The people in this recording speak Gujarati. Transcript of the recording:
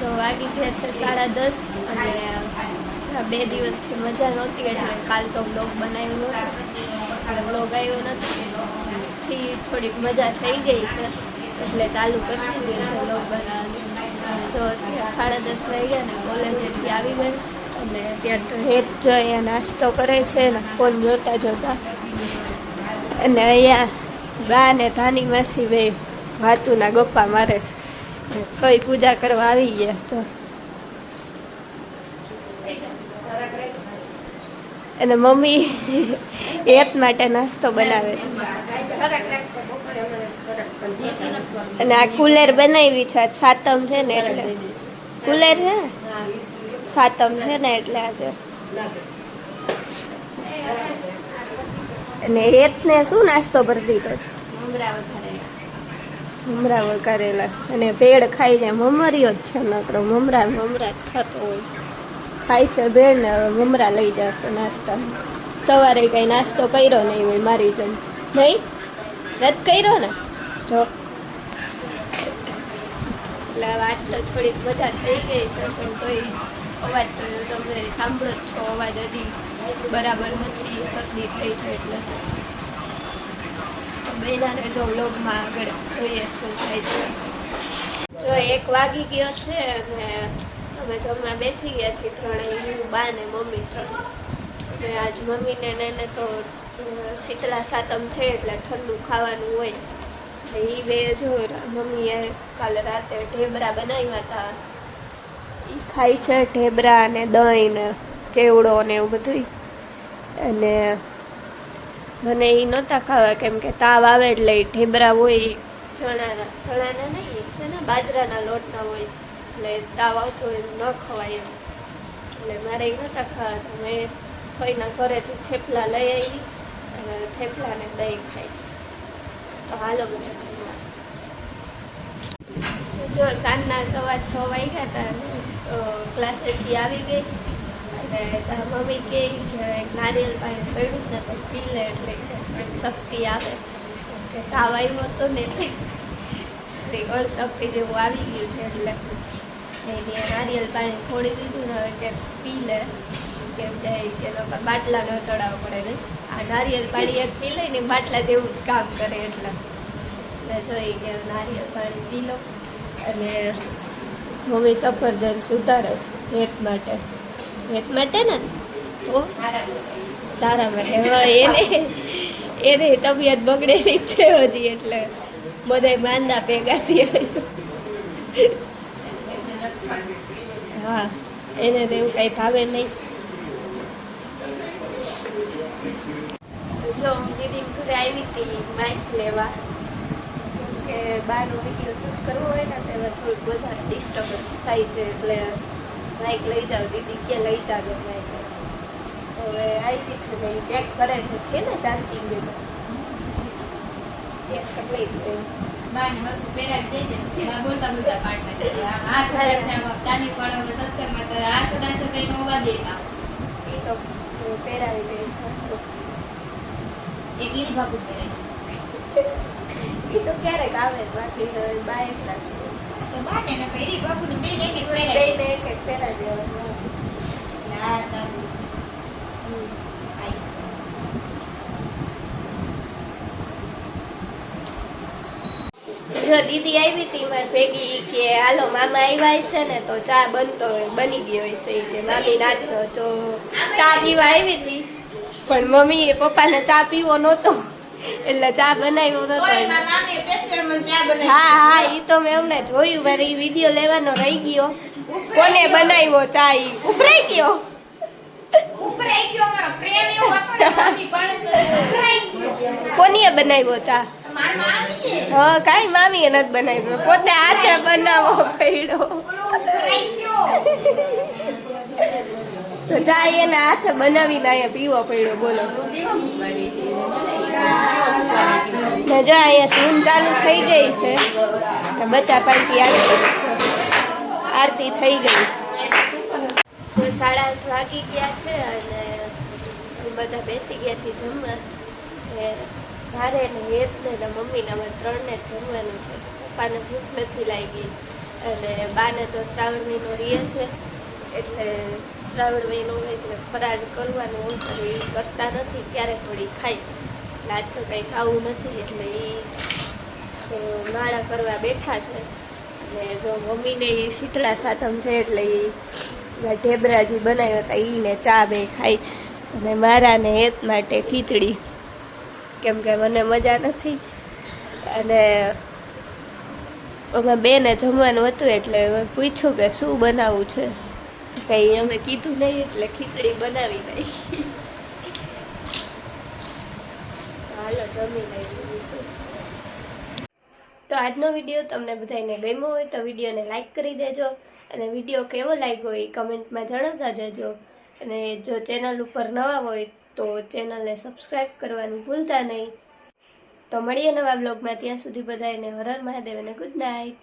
છે સાડા દસ અને બે દિવસથી મજા નહોતી એટલે કાલ તો બ્લોગ બનાવ્યો નહોતો. બ્લોગ આવ્યો નથી. પછી થોડીક મજા થઈ ગઈ છે. એટલે ચાલુ કરી દીધું છે બ્લોગ બનાવવાનું. જો સાડા દસ વાગ્યા ને કોલેજેથી આવી ગઈ. અને અત્યારે તો હેત જો અહીંયા નાસ્તો કરે છે ને, ફોન જોતા જોતા. અને અહીંયા બા ને ધાની માસી બે વાતુના ગપ્પા મારે છે. ફઈ પૂજા કરવા આવી ગયા તો અને મમ્મી એપ માટે નાસ્તો બનાવે છે. અને આ કુલર બનાવી છે આજ સાતમ છે ને એટલે. કુલર છે? સાતમ છે ને એટલે આજે. અને હેતને શું નાસ્તો ભરી દીધો છે? મમરા વઘારેલા. અને ભેળ ખાઈ જાય. મમરીઓ જ છે નકરો. મમરા મમરા જ ખાતો હોય. ખાય છે ભેળ ને હવે મમરા લઈ જશે નાસ્તા સવારે કઈ નાસ્તો કર્યો નહીં હોય મારી જેમ. નહીં? રદ કર્યો ને? જો. એટલે વાત તો થોડીક મજા થઈ ગઈ છે, પણ તોય અવાજ તો તમે સાંભળો જ છો. અવાજ હજી બરાબર નથી, શરદી થઈ છે એટલે. બહેનાને જો વ્લોગમાં આગળ જોઈએ શું થાય છે. જો એક વાગી ગયો છે અને અમે જમવા બેસી ગયા છીએ ત્રણેય, હું, બા ને મમ્મી ત્રણ. અને આજ મમ્મીને ને એને તો શીતળા સાતમ છે એટલે ઠંડુ ખાવાનું હોય. એ બે જો મમ્મીએ કાલે રાતે ઢેબરા બનાવ્યા હતા એ ખાય છે ઢેબરા અને દહીં ને ચેવડો ને એવું બધું અને મને એ નહોતા ખાવા કેમ કે તાવ આવે એટલે એ ઢેબરા હોય ચણાના ચણાના નહીં છે ને બાજરાના લોટના હોય, એટલે તાવ આવતો હોય ન ખવાય એમ. એટલે મારે એ નહોતા ખાવા તો મેં કોઈના ઘરેથી થેપલા લઈ આવી અને થેપલાને દહીં ખાઈશ. તો હાલો બધા જમવા. જો સાંજના સવા છ વાગ્યા હતા ક્લાસેથી આવી ગઈ. મમ્મી, કે નારિયેલ પાણી પડ્યું ને તો પી લે એટલે શક્તિ આવે. કે તાવ આવ્યો હતો ને એટલે શક્તિ જેવું આવી ગયું છે એટલે એને નારિયેળ પાણી ખોડી દીધું ને હવે કે પી લે. કેમ કે લોકો બાટલા ન ચડાવવો પડે ને. આ નારિયેળ પાણી એક પી લઈને બાટલા જેવું જ કામ કરે એટલે. એટલે જોઈ કે નારિયેલ પાણી પી લો. અને મમ્મી સફરજન સુધારે છે હેત માટે. માટે ને? તો? તારા માટે એને એને તબિયત બગડેલી છે હજી, એટલે બધાય માંદા ભેગા થયા હા, એને તો એવું કાંઈ ભાવે નહીં. જો દીદી ઘરે આવી હતી માઇક લેવા. કે બહારનો વીડિયો શૂટ કરવો હોય ને તેમાં થોડુંક વધારે ડિસ્ટર્બન્સ થાય છે, એટલે માઇક લઈ જાઓ દીદી કે લઈ જાજો બાઇક હવે આવી છું ને ચેક કરે છે છે ને ચાર્જિંગ ચેક કરી લઈ બાને હરખું પહેરાવી દેજે. બા બોલતા બોલતા પાડમાં આમ હાથ ઉડાડશે, આમ તાની હવે સત્સંગમાં તો હાથ ઉડાડશે તો એનો અવાજ આવશે. એ તો પહેરાવી દઈશ એ ઈડી બાપુ પહેરાવી. એ તો ક્યારેક આવે બાકી બાય એકલા જ ને બાપુને દેવાનું. તારું જો દીદી આવી હતી મારી ભેગી કે હાલો મામા આવ્યા હશે ને તો ચા બનતો બની ગયો હશે. કે મામી નાખતો તો ચા પીવા આવી હતી પણ મમ્મીએ પપ્પાને ચા પીવો નહોતો. એટલે ચા બનાવ્યો નહોતો હા હા એ તો મેં એમને જોયું મારે એ વીડિયો લેવાનો રહી ગયો. કોને બનાવ્યો ચા એ ઉભરાઈ ગયો? કોની હતો બનાવ્યો ચા? હા કાંઈ મામીએ નથી બનાવ્યો. પોતે હાથે બનાવો પડ્યો. તો ચા એને હાથે બનાવીને અહીંયા પીવો પડ્યો બોલો. ને જો અહીંયા ધૂન ચાલુ થઈ ગઈ છે. કે બચ્ચા પાર્ટી આવી ગઈ છે. આરતી થઈ ગઈ. જો સાડા આઠ વાગી ગયા છે અને બધા બેસી ગયા છે જમવા. એ મારે ને હેત ને મમ્મીને અમે ત્રણને જ જમવાનું છે. પપ્પાને ભૂખ નથી લાગી. અને બાને તો શ્રાવણ મહિનો રહે છે. એટલે શ્રાવણ મહિનો એટલે ફરાર કરવાનું હોય એ કરતા નથી, ક્યારેક થોડી ખાય. એટલે આજ કંઈ ખાવું નથી એટલે એ માળા કરવા બેઠા છે. ને જો મમ્મીને એ શીતળા સાતમ છે એટલે એ ઢેબરાજી બનાવ્યા હતા એને ચા બે ખાય છે. અને મારાને હેત માટે ખીચડી. કેમ કે મને મજા નથી. અને અમે બેને જમવાનું હતું એટલે મેં પૂછ્યું કે શું બનાવવું છે. કંઈ અમે કીધું નહીં એટલે ખીચડી બનાવી નાખી. હાલો, જમી લઈ તો આજનો વીડિયો તમને બધાને ગમ્યો હોય તો વિડીયોને લાઈક કરી દેજો અને વીડિયો કેવો લાગ્યો એ કમેન્ટમાં જણાવતા જજો. અને જો ચેનલ ઉપર નવા હોય તો ચેનલને સબસ્ક્રાઈબ કરવાનું ભૂલતા નહીં. તો મળીએ નવા બ્લોગમાં ત્યાં સુધી બધાને હરર હર મહાદેવ અને ગુડ નાઇટ.